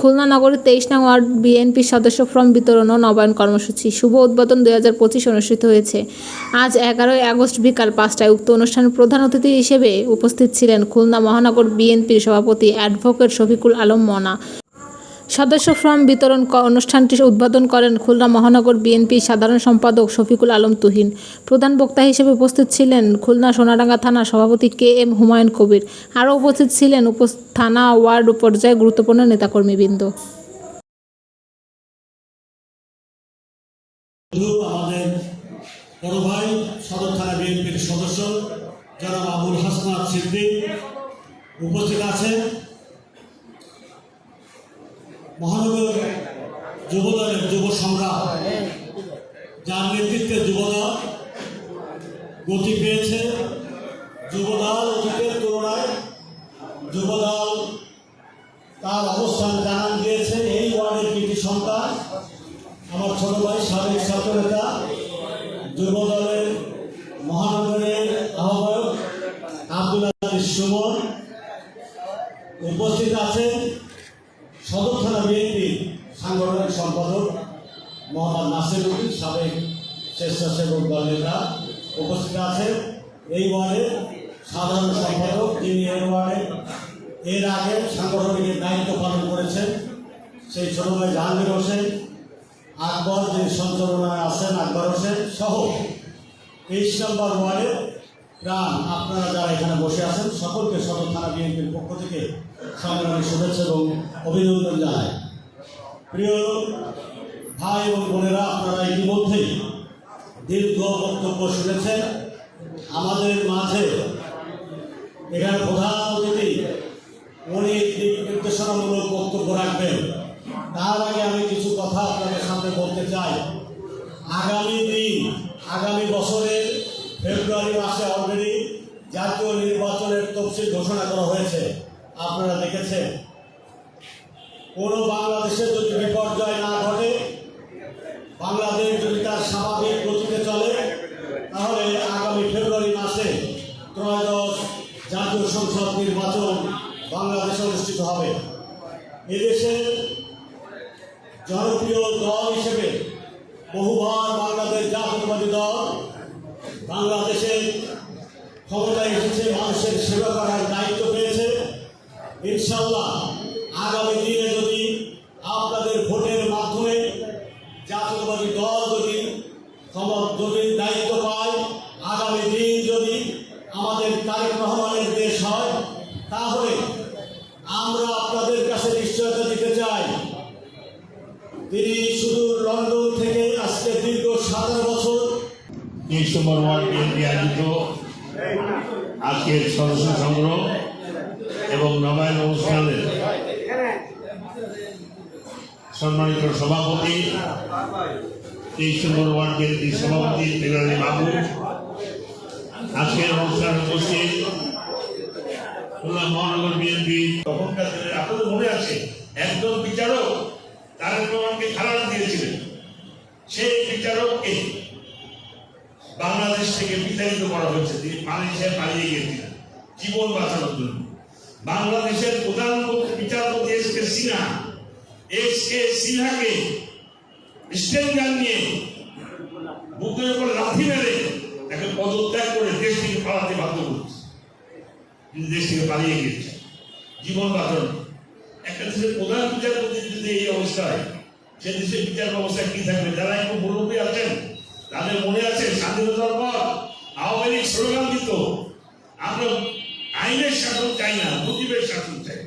খুলনা নগরের তেইশ নং ওয়ার্ড বিএনপির সদস্য ফর্ম বিতরণ ও নবায়ন কর্মসূচি শুভ উদ্বোধন দুই হাজার পঁচিশ অনুষ্ঠিত হয়েছে। আজ এগারোই আগস্ট বিকাল পাঁচটায় উক্ত অনুষ্ঠানে প্রধান অতিথি হিসেবে উপস্থিত ছিলেন খুলনা মহানগর বিএনপির সভাপতি অ্যাডভোকেট শফিকুল আলম মনা। সদস্য ফর্ম বিতরণ অনুষ্ঠানটি উদ্বোধন করেন খুলনা মহানগর বিএনপির সাধারণ সম্পাদক শফিকুল আলম তুহিন। প্রধান বক্তা হিসেবে উপস্থিত ছিলেন খুলনা সোনাডাঙ্গা থানার সভাপতি কে এম হুমায়ুন কবির। আরও উপস্থিত ছিলেন উপ- থানা ওয়ার্ড পর্যায়ে গুরুত্বপূর্ণ নেতাকর্মীবৃন্দ। থানা উপস্থিত আছেন। মহানগর যুবদলের যুব সংগ্রাম, যার নেতৃত্বে যুবদল গতি পেয়েছে, যুবদল অতীতের তুলনায়, যুবদল তার অবস্থান জানান দিয়েছে এই ওয়ার্ডের কৃতি সন্তান, আমার ছোট ভাই সাবেক ছাত্র নেতা যুব দলের মহানগরের আহ্বায়ক আব্দুল আলী সুমন উপস্থিত আছেন সদর থানা বিএনপি সাংগঠনিক সম্পাদক মোহাম্মদ নাসির উদ্দিন সাবেক স্বেচ্ছাসেবক দল নেতা উপস্থিত আছেন। এই ওয়ার্ডের সাধারণ সম্পাদক যিনি এই ওয়ার্ডে এর আগে সাংগঠনিকের দায়িত্ব পালন করেছেন, সেই ছোট ভাই জাহাঙ্গীর হোসেন, আকবর যে সঞ্চালনায় আছেন, আকবর হোসেন সহ তেইশ নম্বর ওয়ার্ডের প্রাণ আপনারা যারা এখানে বসে আছেন, সকলকে সদর থানা বিএনপির পক্ষ থেকে সংগ্রামী শুভেচ্ছা এবং অভিনন্দন জানায় প্রিয় ভাই এবং বোনেরা, আপনারা ইতিমধ্যেই দীর্ঘ বক্তব্য শুনেছেন। আমাদের মাঝে এখানে প্রধান অতিথি উনি নির্দেশনামূলক বক্তব্য রাখবেন। তার আগে আমি কিছু কথা আপনাদের সামনে বলতে চাই। আগামী দিন, আগামী বছরের ফেব্রুয়ারি মাসে অলরেডি জাতীয় নির্বাচনের তফসিল ঘোষণা করা হয়েছে। আপনারা দেখেছেন। কোনো বাংলাদেশে যদি বিপর্যয় না ঘটে বাংলাদেশ যদি তার স্বাভাবিক গতিতে চলে, তাহলে আগামী ফেব্রুয়ারি মাসে ত্রয়োদশ জাতীয় সংসদ নির্বাচন বাংলাদেশে অনুষ্ঠিত হবে। এদেশের জনপ্রিয় দল হিসেবে বহুবার বাংলাদেশ জাতীয়তাবাদী দল বাংলাদেশের ক্ষমতায় এসেছে, মানুষের সেবা করার দায়িত্ব পেয়েছে। ইনশাল্লাহ আগামী দিনে যদি আপনাদের ভোটের মাধ্যমে জাতীয়তাবাদী দল যদি ক্ষমতা যদি দায়িত্ব পায় আগামী দিন যদি আমাদের তারেক রহমানের দেশ হয় তাহলে আমরা আপনাদের কাছে নিশ্চয়তা দিতে চাই তিনি শুধু লন্ডন থেকে আজকে দীর্ঘ সাতারো বছর তেইশ নম্বর ওয়ার্ড বিএনপি আজকের সদস্য সংগ্রহ এবং নবায়ন অনুষ্ঠানের সম্মানিত সভাপতি তেইশ নম্বর ওয়ার্ড বিএনপি সভাপতি তেলানি বাবু। আজকের অনুষ্ঠানে উপস্থিত খুলনা মহানগর বিএনপি তখনকার আপনাদের মনে আছে, একজন বিচারক তারেক রহমানকে খালাস দিয়েছিলেন। সেই বিচারককে বাংলাদেশ থেকে বিতাড়িত করা হয়েছে, তিনি মালয়েশিয়ায় পালিয়ে গিয়েছিলেন। জীবন বাঁচানোর জন্য বাংলাদেশের প্রধান বিচারপতি S K Sinha, S K সিনহাকে স্টেঞ্জার নিয়ে বুকের উপর লাথি মেরে তাকে পদত্যাগ করে দেশ থেকে পালাতে বাধ্য করছে। তিনি দেশ থেকে পালিয়ে গিয়েছে। জীবন বাঁচানো একটা দেশের প্রধান বিচারপতি যদি এই অবস্থায়, সে দেশের বিচার ব্যবস্থা কি থাকবে? যারা একটু মুরব্বী আছেন তাদের মনে আছে স্বাধীনতার পর আওয়ামী লীগ স্লোগান দিত, আমরা আইনের শাসন চাই না মুজিবের শাসন চাই।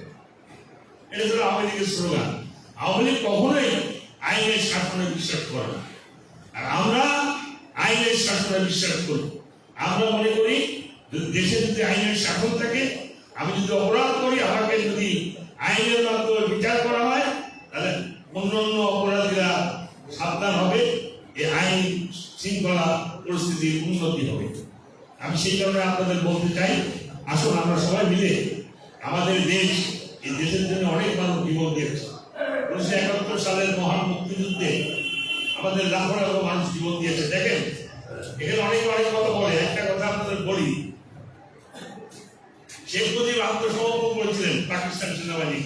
এটা ছিল আওয়ামী লীগের স্লোগান। আওয়ামী লীগ কখনোই আইনের শাসনে বিশ্বাস করে না। আর আমরা আইনের শাসনে বিশ্বাস করি। আমরা মনে করি দেশে যদি আইনের শাসন থাকে, আমি যদি অপরাধ করি, আমাকে যদি আইনের মাধ্যমে বিচার করা হয়, তাহলে অন্য অন্য অপরাধীরা সাবধান হবে। এই আইন শৃঙ্খলা পরিস্থিতির উন্নতি হবে। আমি সেই কারণে আপনাদের বলতে চাই, আসুন আমরা সবাই মিলে আমাদের দেশ, এই দেশের জন্য অনেক মানুষ জীবন দিয়েছে। উনিশশো একাত্তর সালের মহান মুক্তিযুদ্ধে আমাদের লাখো লাখো মানুষ জীবন দিয়েছে। দেখেন, এখানে অনেক অনেক কথা বলে। একটা কথা আপনাদের বলি, শেখ মুজিব আত্মসমর্পণ করেছিলেন পাকিস্তান সেনাবাহিনী।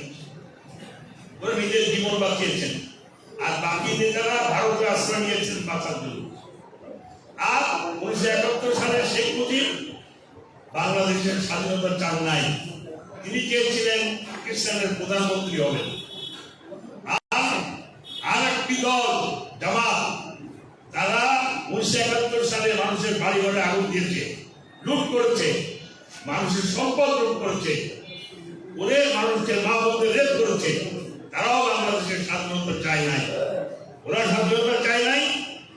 ওরা নিজের জীবন বাঁচিয়েছেন। আর বাকি নেতারা ভারতে আশ্রয় নিয়েছেন বাঁচার জন্য। আর উনিশশো একাত্তর সালে শেখ মুজিব বাংলাদেশের স্বাধীনতা চান নাই। তিনি চেয়েছিলেন পাকিস্তানের প্রধানমন্ত্রী হবেন। আর একটি দল, জামাত, তারা উনিশশো একাত্তর সালে মানুষের বাড়ি ঘরে আগুন দিয়েছে, লুট করেছে, মানুষের সম্পদ লুট করেছে, ওরে মানুষকে মা বলতে রেপ করেছে, তারাও বাংলাদেশের স্বাধীনতা চায় নাই। ওরা স্বাধীনতা চায় নাই,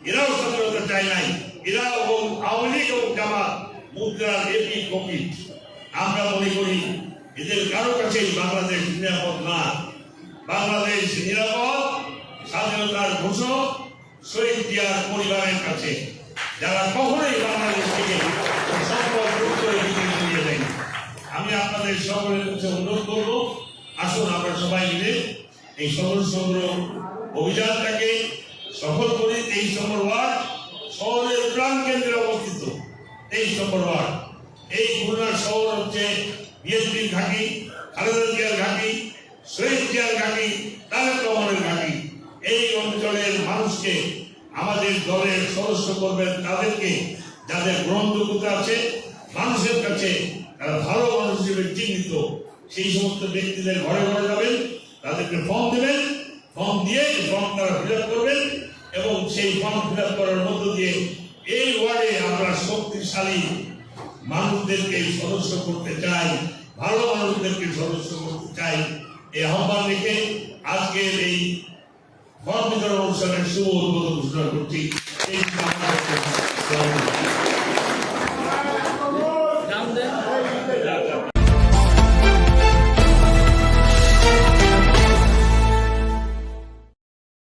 এরাও স্বাধীনতা চায় নাই। এরা এবং আওয়ামী লীগ জামাত মুদ্রার এপি কপি আমরা মনে করি এদের কারও কাছেই বাংলাদেশ নিরাপদ না। বাংলাদেশ নিরাপদ, স্বাধীনতার ঘোষক, শহীদ জিয়ার পরিবারের কাছে। যারা কখনোই বাংলাদেশ থেকে আমি আপনাদের সকলের কাছে অনুরোধ করব, আসুন আমরা সবাই মিলে এই শহর সংগ্রহ অভিযানটাকে সফল করি তেইশ নম্বর ওয়ার্ড শহরের প্রাণ কেন্দ্রে অবস্থিত। এই নম্বর এই খুলনার শহর হচ্ছে বিএনপির ঘাঁটি, খালেদা জিয়ার ঘাঁটি, শহীদ জিয়ার ঘাঁটি, তারেক রহমানের ঘাঁটি। এই অঞ্চলের মানুষকে, আমাদের দলের সদস্য করবেন তাদেরকে যাদের গ্রহণযোগ্যতা আছে, মানুষের কাছে তারা ভালো মানুষ হিসেবে চিহ্নিত, সেই সমস্ত ব্যক্তিদের ঘরে ঘরে যাবেন, তাদেরকে ফর্ম দেবেন ফর্ম দিয়ে ফর্ম তারা ফিল করবেন। এবং সেই ফর্ম ফিল করার মধ্য দিয়ে এই ওয়ার্ডে আমরা শক্তিশালী মানুষদেরকে সদস্য করতে চাই, ভালো মানুষদেরকে সদস্য করতে চাই। এই আহ্বান রেখে আজকের এই ফর্ম বিতরণ অনুষ্ঠানের শুভ উদ্বোধন ঘোষণা করছি।